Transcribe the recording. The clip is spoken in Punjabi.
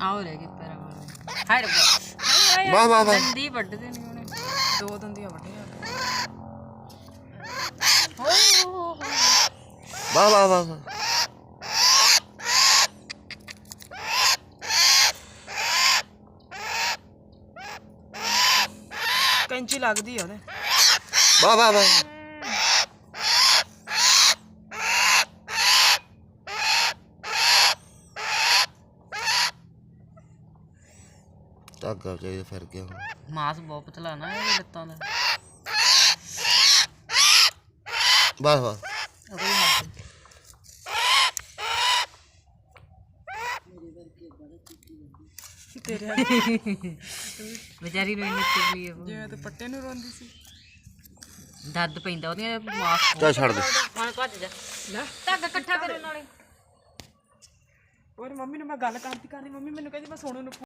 ਆਓ ਰਹਿ ਗਈ ਪੈਰਾਂ ਵਾਲੇ। ਹਾਏ ਰੱਬਾ। ਵਾਹ ਵਾਹ ਵਾਹ। ਦੰਦੀ ਵੱਢਦੇ ਨੇ ਉਹਨੇ। ਦੋ ਦੰਦੀਆਂ ਵੱਡੀਆਂ ਵਾਹ ਵਾਹ ਵਾਹ ਵਾਹ। ਕੈਂਚੀ ਲੱਗਦੀ ਆ ਉਹਦੇ। ਵਾਹ ਵਾਹ ਵਾਹ। ਧਾਗਾ ਚਾਹੀਦਾ ਫਿਰ ਗਿਆ। ਮਾਸ ਬਹੁਤ ਪਤਲਾ ਨਾ ਇਹਦੇ ਲੱਤਾਂ ਦਾ। ਵਾਹ ਉਹਦੇ ਵੀ ਮਾਸ ਤੇਰੇ ਵਿਚਾਰੀ ਨੂੰ ਇੰਨੀ ਚੁਗਲੀ ਹੈ ਜਿਵੇਂ ਤੇ ਪੱਟੇ ਨੂੰ ਰੋਂਦੀ ਸੀ। ਦੱਦ ਪੈਂਦਾ ਉਹਦੀਆਂ ਮਾਸ ਚੱਲ ਛੱਡ ਦੇ। ਹੁਣ ਭੱਜ ਜਾ। ਲੈ। ਧਾਗਾ ਇਕੱਠਾ ਕਰੋ ਨਾਲੇ। ਔਰ ਮੰਮੀ ਨੂੰ ਮੈਂ ਗੱਲ ਕਰਦੀ ਕਰਦੀ ਮੰਮੀ ਮੈਨੂੰ ਕਹਿੰਦੀ ਮੈਂ ਸੋਨੂ ਨੂੰ